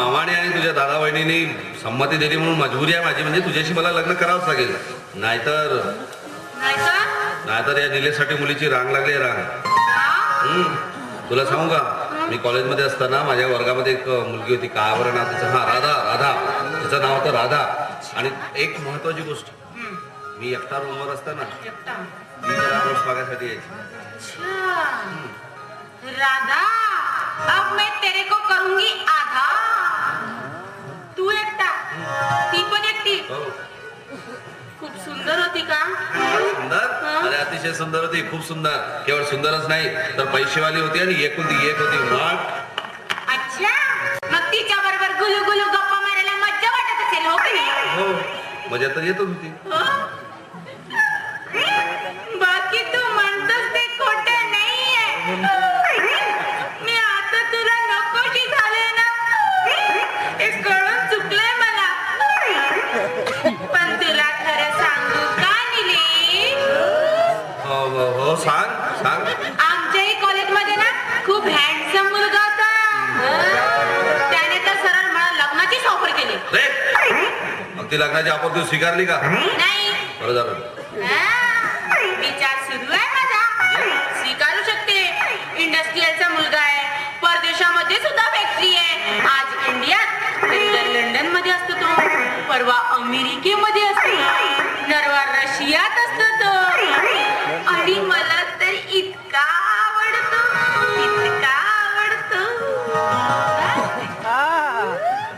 मामाने आणि तुझ्या दादा वहिनीने संमती दिली म्हणून मजबुरी आहे माझी. म्हणजे तुझ्याशी मला लग्न करावंच लागेल. नाहीतर नाही का नाहीतर या निलेसाठी मुलीची रांग लागली रांग. हा? हम्म. तुला सांगू का? मी कॉलेजमध्ये असताना माझ्या वर्गामध्ये एक मुलगी होती काय बरं नाव तिचं हा राधा राधा. तिचं नाव होतं राधा. आणि एक महत्वाची गोष्ट. मी एकटा रूमवर असताना. मी रोज बघायसाठी यायची. राधा अब मैं तेरे को करूंगी आधा. तू एकटा? ती पण एकटी? हो. खूप सुंदर होती का? सुंदर. अरे अतिशय सुंदर होती. खूप सुंदर. केवळ सुंदरच नाही तर पैसेवाली होती आणि एक होती एक होती. मग अच्छा. मग तिच्या बरोबर गुलू गुलू गप्पा मारायला मज्जा वाटत असेल हो की नाही? हो. मजा तर येतच होती. हो? ती लग्नाची आपण तू स्वीकारली का? नाही. बरं झालं. हा, विचार सुरू आहे माझा. स्वीकारू शकते. इंडस्ट्रीयलचा मुलगा आहे. परदेशामध्ये सुद्धा फॅक्टरी आहे. आज इंडियात तर लंडनमध्ये असतो तो. परवा अमेरिकेमध्ये असतो. नरवा रशियात असतो तो. आणि मला तर इतका आवडतो. इतका आवडतो.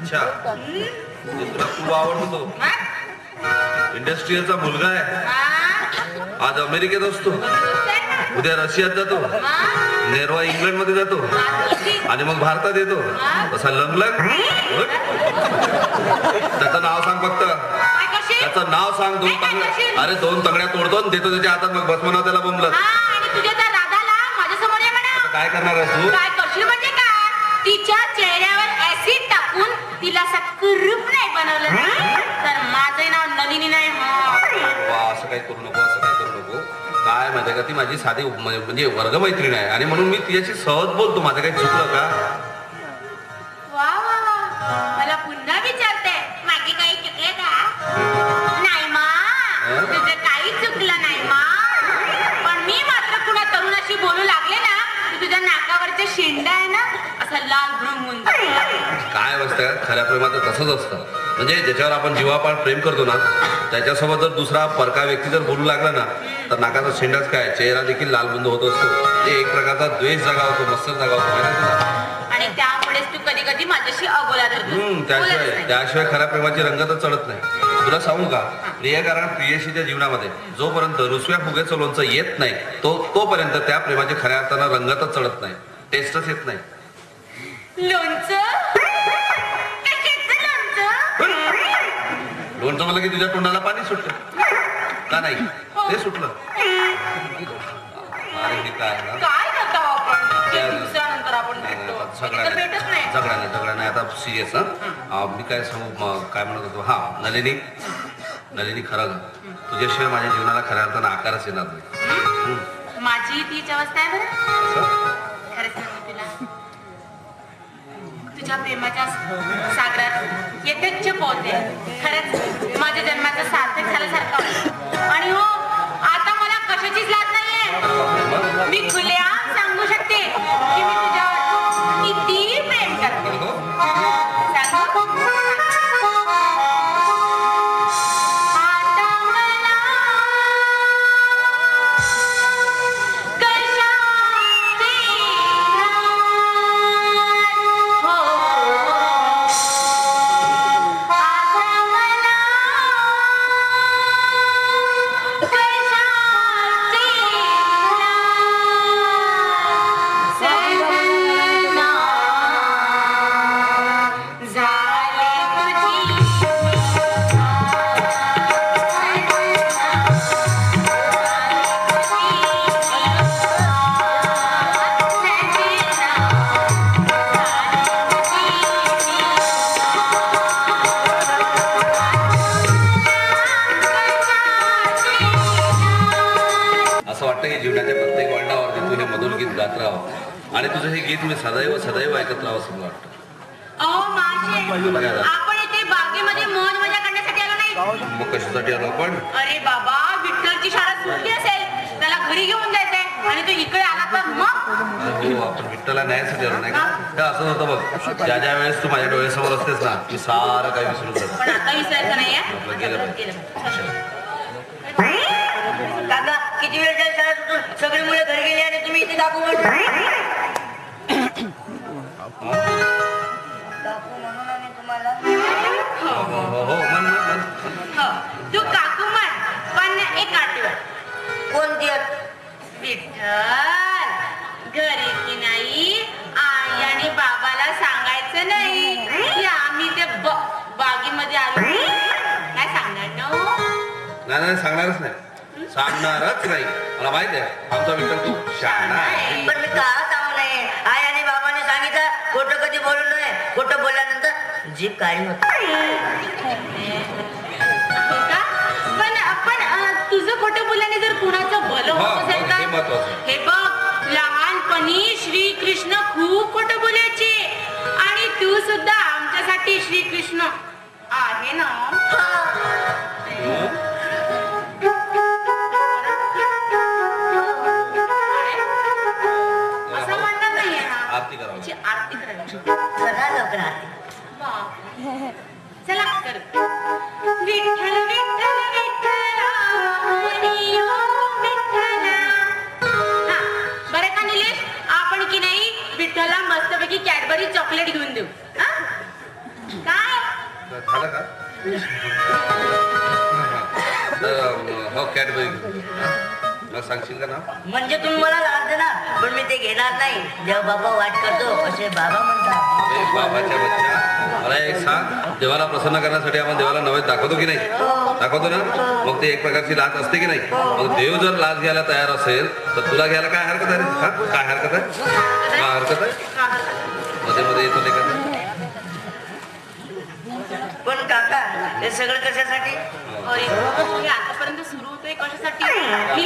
अच्छा. म्हणजे तुला खूप आवडतो तो? इंडस्ट्रीयलचा मुलगा आहे? आज अमेरिकेत असतो? उद्या रशियात जातो. नेरवा इंग्लंडमध्ये जातो. आणि मग भारतात येतो. तसा लंगलंग त्याचं नाव सांग फक्त? त्याचं नाव सांग. दोन तंगड्या अरे दोन तंगड्या तोडतो आणि देतो त्याच्या हातात. मग भस्मनाव त्याला म्हणा. काय करणार आहेस तू? तिला असं कुरूप नाही बनवलं. ना, तर माझं नाव नलिनी नाही हं. वा, असं काही करू नको असं काही करू नको. काय माहितीये का ती माझी साधी म्हणजे म्हणजे वर्गमैत्रीण आहे. आणि म्हणून मी तिच्याशी सहज बोलतो. माझं काही चुकलं का? असतं खऱ्या प्रेमाचं तसंच असतं. म्हणजे ज्याच्यावर आपण जीवापाड प्रेम करतो ना त्याच्यासोबत जर दुसरा परका व्यक्ती जर बोलू लागला ना तर नाकाचा शेंडाच काय? चेहरा देखील लालबुंद होत असतो. ते एक प्रकारचा द्वेष जागा होतो मत्सर जागा होतो? आणि त्यामुळेच तू कधी कधी माझ्याशी अगोला त्याशिवाय. त्याशिवाय खऱ्या प्रेमाची रंगतच चढत नाही. तुला सांगू का? प्रिय कारण प्रियशीच्या जीवनामध्ये जोपर्यंत रुसव्या फुग्याचं लोणचं येत नाही तो तोपर्यंत त्या प्रेमाची खऱ्या अर्थानं रंगतच चढत नाही. टेस्टच येत नाही. लोणचं? लोणचं मला की तुझ्या तोंडाला पाणी सुटलं. का नाही? ते सुटलं. अरे हे काय ना? काय करतो आपण? त्या- तीन दिवसानंतर आपण नाही, नाही, भेटतो. आता कधी झगडा तर भेटत नाही. झगडा नाही झगडा नाही. आता सिरियस हा? मी काय सांगू म- काय म्हणत होतो? हा नलिनी. नलिनी खरं ग. तुझ्याशिवाय माझ्या जीवनाला खऱ्या अर्थानं आकारच येणार नाही. माझी तीच अवस्था आहे बरं. असं? तुझ्या प्रेमाच्या सागरात यथेच्छ पोहते खरंच माझ्या जन्माचं सार्थक झाल्यासारखं आणि हो आता मला कशाचीच लाज नाहीये. मी खुलेआम सांगू शकते की मी तुझ्या कशासाठी आलो आपण. अरे बाबा विठ्ठलची शाळा सुटली असेल. त्याला घरी घेऊन जायचंय. आणि तू इकडे आला तर मग? हो आपण विठ्ठला न्यायासाठी आलो नाही का? हे असं होतं बघ. ज्या ज्या वेळेस तू माझ्या डोळ्यासमोर असतेस ना सारं काही विसरून जातं. पण आता विसरायचं नाहीये. आपलं गेलं पाहिजे. गेलं काका किती वेळ झाली शाळा सुटून सगळी मुलं घरी गेली आणि तुम्ही इथे काकू कोणती आहेत? विठ्ठल. घरी की नाही? आई आणि बाबाला सांगायचं नाही. की आम्ही ते बागेमध्ये आलो. काय सांगणार ना? नाही सांगणारच नाही. सांगणारच नाही. मला माहीत आहे. आमचा विठ्ठल खूप शहाणा आहे. पण मी का सांगू नये? आई आणि बाबाने सांगितलं खोटं कधी बोलू नये? खोटं बोलल्यानंतर जीभ काळी होती. तुझं खोटं बोलल्याने जर कुणाचं भलं हो, होत असेल हो, का हे महत्वाचं. आहे. हे बघ लहानपणी श्रीकृष्ण खूप खोटं बोलायचे. आणि तू सुद्धा आमच्यासाठी श्रीकृष्ण आहे ना? मस्तपैकी कॅडबरी चॉकलेट घेऊन देऊ. हा? काय? झालं का? हो कॅडबरी मला सांगशील का ना म्हणजे तुम्ही मला लाज ना पण मी ते घेणार नाही. जेव्हा बाबा वाट करतो असे बाबा म्हणतात. ए, बाबाच्या बच्चा. मला एक सांग देवाला प्रसन्न करण्यासाठी आपण देवाला नवस दाखवतो की नाही? दाखवतो ना? मग ते एक प्रकारची लाच असते की नाही? मग देव जर लाच घ्यायला तयार असेल तर तुला घ्यायला काय हरकत आहे? रे? हा? काय हरकत आहे? काय हरकत आहे? मध्ये मध्ये येतो ते का पण काका हे सगळं कशासाठी? अरे हे आतापर्यंत सुरू होतोय कशासाठी?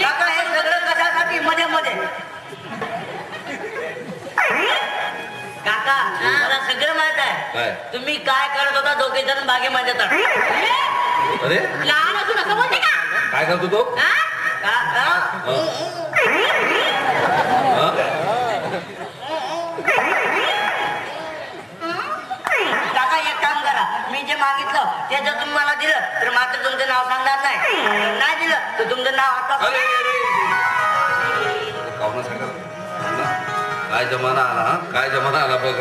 काका हे सगळं कशासाठी? मध्ये मध्ये. काका मला सगळं माहीत काय? आहे तुम्ही काय करत होता दोघे जण बागेमध्ये तर अरे? लहान असून असं बोलते का? काय करतो तो? काका. हा? काका एक काम करा मी जे मागितलं ते जर तुम्ही मला दिलं तर मात्र तुमचं नाव सांगणार नाही जर नाही दिलं तर तुमचं नाव आता अरे अरे. पाहुणा सांगा काय जमाना आला हा काय जमाना आला बघ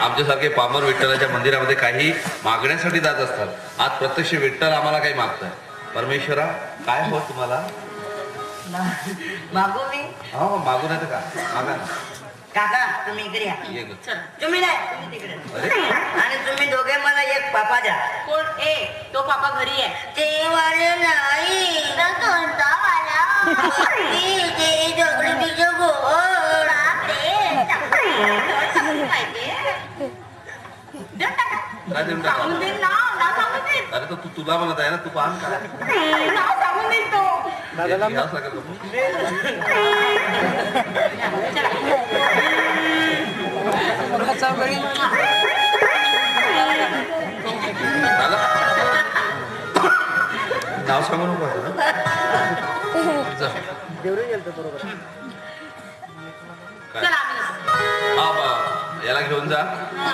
आमच्यासारखे पामर विठ्ठलाच्या मंदिरामध्ये काही मागण्यासाठी जात असतात आज प्रत्यक्ष विठ्ठल आम्हाला काही मागताय परमेश्वरा काय हो तुम्हाला मागू मी हो मागून येतं का मागा ना. काका तुम्ही इकडे या. ये ग. चल. तुम्ही नाही तुम्ही तिकडे. आणि तुम्ही दोघे मला एक पापा द्या. कोण? ए तो पापा घरी आहे. ते वाले नाही. कोणता वाला. ते दगडीचं गोड देऊन टाका. काय देऊन टाका? सांगून देईल ना नाव सांगून देईल अरे तो तू तुला म्हणत आहे ना तू पाहन का सांगून देईल तो. झालं? नाव सांगू नको आता, हं? हा बा. याला घेऊन जा.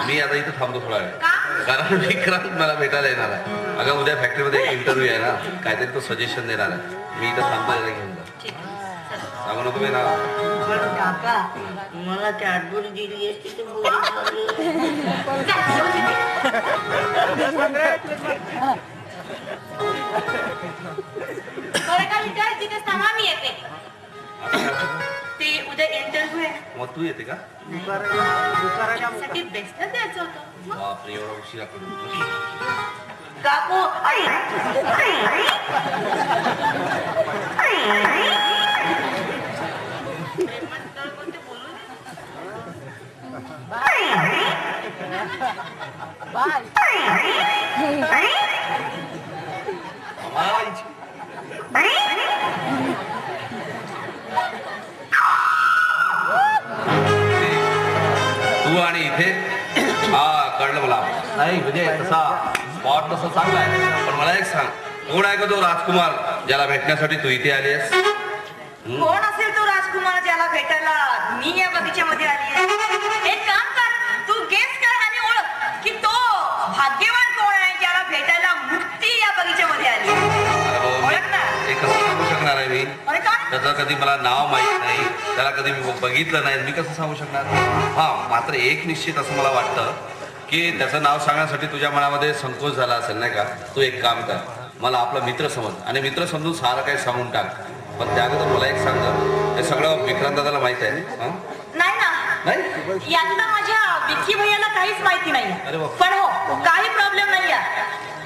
मी आता इथं थांबतो थोडा वेळ. का? कारण विक्रांत मला भेटायला येणार आहे. अगं उद्या फॅक्टरीमध्ये एक इंटरव्ह्यू आहे ना काहीतरी तो सजेशन देणार आहे मी इथं थांबतो याला घेऊन जा ठीक आहे चला. सांगू नको मी ना पण काका मला कॅडबरी दिली असती तर बरं झालं. चल, जेवून येते. बरं का विचार तिथेच थांबा मी येते आता काय करणार? ते उद्या इंटरव्ह्यू आहे मग तू येते का त्यासाठी बेस्टच द्यायचं होतं मग बापरे एवढा उशिरा करून काकू आई प्रेमात तळ कोणते बोलू दे. आईची. आणि इथे हा कळलं मला नाही म्हणजे तसा स्पॉट तसा चांगला आहे. पण मला एक सांग. कोण आहे का तो राजकुमार ज्याला भेटण्यासाठी तू इथे आली आहेस? कोण असेल तो राजकुमार ज्याला भेटायला मी या बगीच्यामध्ये आली आहे? एक काम कर. तू गेस कर आणि ओळख की तो भाग्यवान कोण आहे ज्याला भेटायला मुक्ती या बगीच्यामध्ये आली ओळख ना. कसं सांगू शकणार आहे मी. अरे काय त्याचं कधी मला नाव माहीत नाही. त्याला कधी मी बघितलं नाही. मी कसं सांगू शकणार? हा मात्र एक निश्चित असं मला वाटतं. की त्याचं नाव सांगण्यासाठी तुझ्या मनामध्ये संकोच झाला असेल नाही का? तू एक काम कर. मला आपला मित्र समज. आणि मित्र समजून सारं काही सांगून टाक. पण त्या अगोदर मला एक सांग हे सगळं विक्रांत दादाला माहीत आहे? नाही ना. नाही? यातलं माझ्या विक्की भैयाला काहीच माहिती नाही. पण हो काही प्रॉब्लेम नाही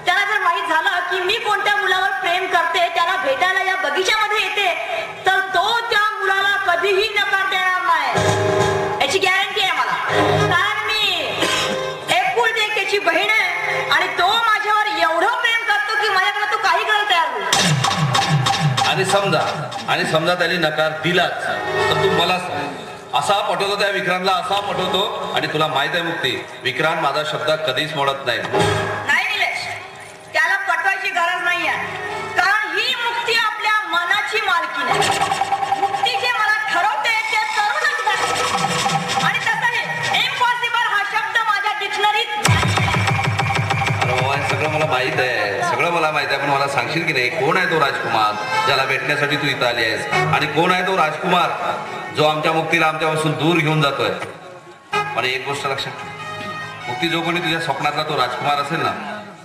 त्याला जर माहीत झालं की मी कोणत्या मुलावर प्रेम करते त्याला भेटायला या बगीच्यामध्ये येते तर तो त्या मुलाला कधीही नकार देणार आणि समजा आणि समजा त्याने नकार दिलाच. तर तू मला असा पटवतो त्या विक्रांतला असा पटवतो आणि तुला माहीत आहे मुक्ती विक्रांत माझा शब्द कधीच मोडत नाही. सांगशील की नाही? कोण आहे तो राजकुमार? ज्याला भेटण्यासाठी तू इथं आली आहेस. आणि कोण आहे तो राजकुमार? जो आमच्या मुक्तीला आमच्यापासून दूर घेऊन जातोय? पण एक गोष्ट लक्षात ठेव. मुक्ती जो कोणी तुझ्या स्वप्नातला तो राजकुमार असेल ना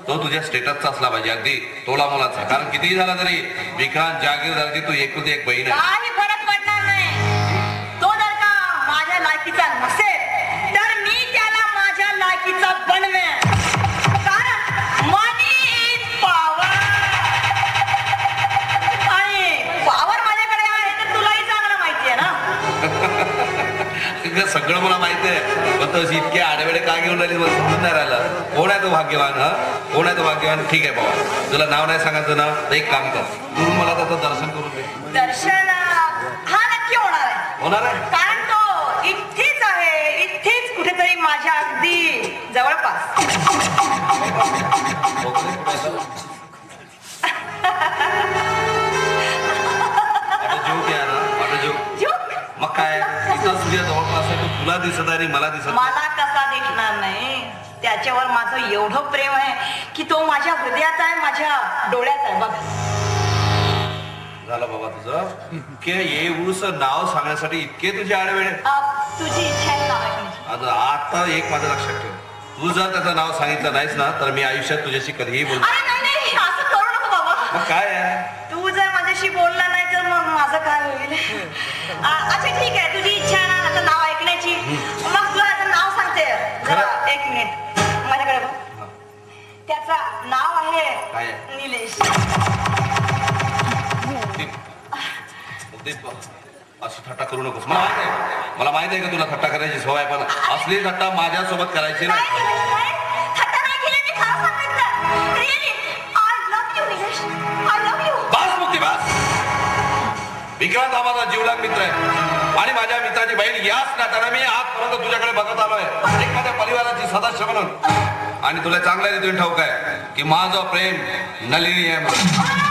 तो तुझ्या स्टेटसचा असला पाहिजे. अगदी तोला मुलाचा. कारण कितीही झाला तरी विक्रांत जागीरदारची तू एकुलती एक बहीण आहे. भाग्यवान हा? कोण आहे तो भाग्यवान? ठीक आहे बाबा. तुला नाव नाही सांगायचं ना तर एक काम कर. तू मला त्याचं दर्शन करून दे. दर्शन हा नक्की होणार आहे. होणार आहे? तुला दिसत आहे मला दिसत. मला कसा दिसणार नाही? त्याच्यावर माझं एवढं प्रेम आहे की तो माझ्या हृदयात आहे माझ्या डोळ्यात आहे. बघ. झालं बाबा तुझं. इतके येऊस नाव सांगण्यासाठी इतके तुझे आडवेळे तुझी इच्छा आहे आता एक माझं लक्षात ठेव. तू जर त्याचं नाव सांगितलं नाहीस ना तर मी आयुष्यात तुझ्याशी कधीही बोलतो असं करू नको बाबा. काय आहे? तू जर माझ्याशी बोलला नाही तर मग माझं काय होईल? अच्छा ठीक आहे. तुझी इच्छा ना मग तुला आता नाव सांगते जरा? एक मिनिट माझ्याकडे बघ त्याचं नाव आहे काय आहे? निलेश दीप दीप अशी थट्टा करू नकोस मला माहीत आहे मला माहीत आहे का तुला थट्टा करायची सवय आहे, पण असली थट्टा माझ्यासोबत करायची नाही नाही निलेश, नाही. थट्टा नाही केली, मी खरं सांगितलं. Really, I love you, Nilesh. I love you. बास मुक्ती बास विक्रांत हा माझा जीवलग मित्र आहे आणि माझ्या मित्राची बहीण याच नात्यानं मी आजपर्यंत तुझ्याकडे बघत आलोय. एक माझ्या परिवाराची सदस्य म्हणून. आणि तुला चांगल्या रीतीने ठाऊक आहे की माझं प्रेम नलिनी आहे म्हणून.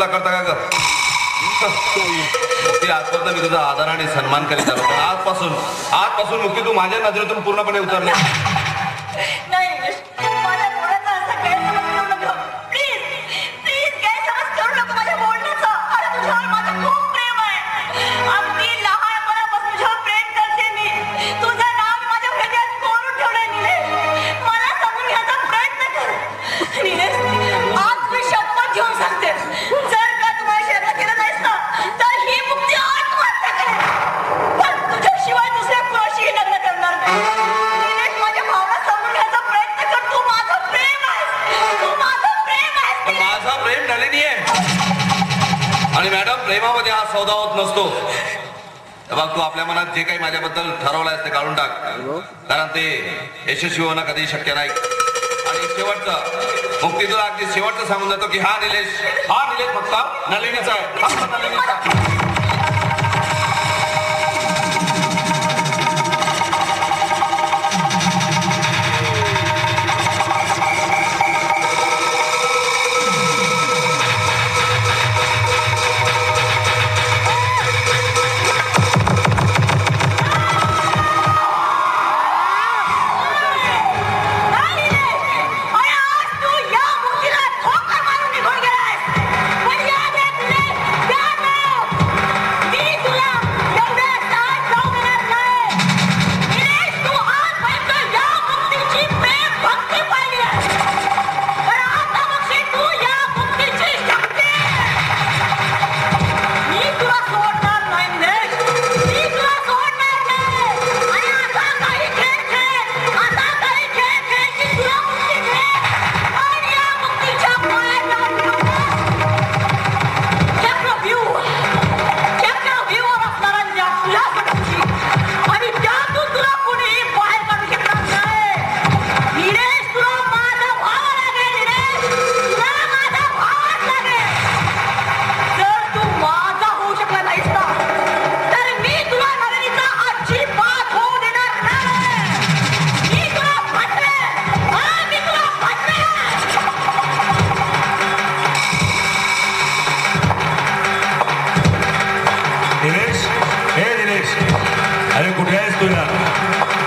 तुला करता का ती आजपासून मी तुझा आदर आणि सन्मान करीत आलो पण आजपासून आजपासून मुक्ती तू माझ्या नजरेतून पूर्णपणे उतरले. नाही. सौदा होत नसतो. बघ तू आपल्या मनात जे काही माझ्याबद्दल ठरवलं आहे ते काढून टाक. कारण ते यशस्वी होणं कधी शक्य नाही. आणि शेवटचं मुक्ती तुला अगदी शेवटचं सांगून जातो की हा निलेश हा निलेश फक्त नलिनीचा आहे. Allez, a restez.